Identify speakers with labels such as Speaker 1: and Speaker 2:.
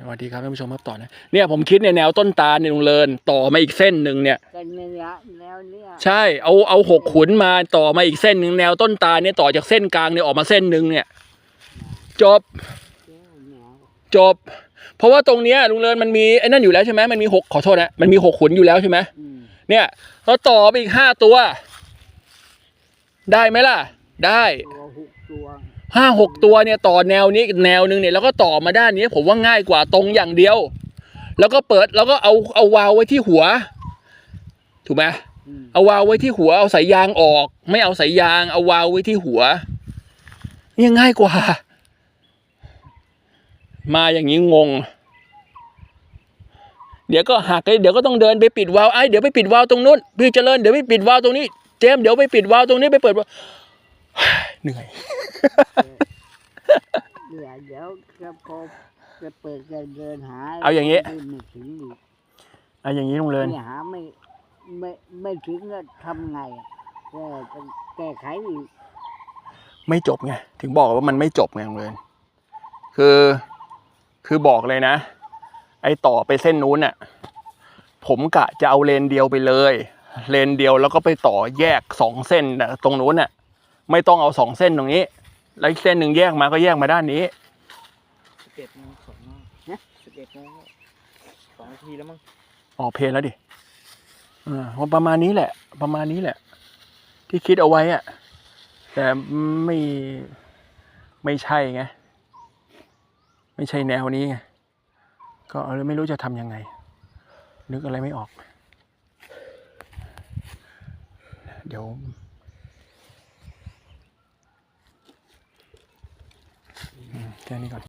Speaker 1: สวัสดีครับท่านผู้ชมครับต่อนะเนี่ยผมคิดเนี่ยแนวต้นตาลเนี่ยลุงเลินต่อมาอีกเส้นหนึ่งเนี่ย
Speaker 2: กันเนี่ยแล้วเนี่ย
Speaker 1: ใช่เอาเอาหกขุนมาต่อมาอีกเส้นหนึ่งแนวต้นตาลเนี่ยต่อจากเส้นกลางเนี่ยออกมาเส้นหนึ่งเนี่ย จบ
Speaker 2: แก้วแนว
Speaker 1: จบ เพราะว่าตรงเนี้ยลุงเลินมันมีไอ้นั่นอยู่แล้วใช่ไหมมันมีหกขอโทษนะมันมีหกขุนอยู่แล้วใช่ไหม
Speaker 2: อืม
Speaker 1: เนี่ยเราต่อไปอีกห้าตัว ได้ไหมล่ะ ได้
Speaker 2: ตัวหก ตัว
Speaker 1: ห้าหกตัวเนี่ยต่อแนวนี้อีกแนวหนึ่งเนี่ยแล้วก็ต่อมาด้านนี้ผมว่าง่ายกว่าตรงอย่างเดียว แล้วก็เปิดแล้วก็เอาเอาวาล์วไว้ที่หัว ถูกไหม
Speaker 2: อืม
Speaker 1: เอาวาล์วไว้ที่หัวเอาสายยางออก ไม่เอาสายยาง เอาวาล์วไว้ที่หัวนี่ง่ายกว่า มาอย่างนี้งง เดี๋ยวก็หักเลยเดี๋ยวก็ต้องเดินไปปิดวาล์วไอ้เดี๋ยวไปปิดวาล์วตรงนู้นพี่เจริญเดี๋ยวไปปิดวาล์วตรงนี้เจมส์เดี๋ยวไปปิดวาล์วตรงนี้ไปเปิดวาล์วเหนื่อย
Speaker 2: เดี๋ยวเดี๋ยวจะพอจะเปิดจะเดินหา
Speaker 1: เอาอย่างงี้
Speaker 2: นี้ไม่ถึงอีก
Speaker 1: อะอย่างนี้ลุงเลิน
Speaker 2: เนี่ยหาไม่ไม่ไม่ถึงก็ทำไงแก้แก้ไขอีก
Speaker 1: ไม่จบไง ถึงบอกว่ามันไม่จบไงลุงเลินคือคือบอกเลยนะ ไอ้ต่อไปเส้นนู้นน่ะผมกะจะเอาเลนเดียวไปเลย เลนเดียวแล้วก็ไปต่อแยกสองเส้นน่ะตรงนู้นน่ะไม่ต้องเอาสองเส้นตรงนี้ แล้วอีกเส้นหนึ่งแยกมาก็แยกมาด้านนี้
Speaker 3: สิบเอ็ดโมงสองนะสิบเอ็ดโมงสองนาทีแล้วมั้ง
Speaker 1: ออกเพลงแล้วดิอ่าว่าประมาณนี้แหละ ประมาณนี้แหละ ที่คิดเอาไว้อะแต่ไม่ไม่ใช่ไง ไม่ใช่แนวนี้ไง ก็เลยไม่รู้จะทำยังไง นึกอะไรไม่ออก เดี๋ยว Danny got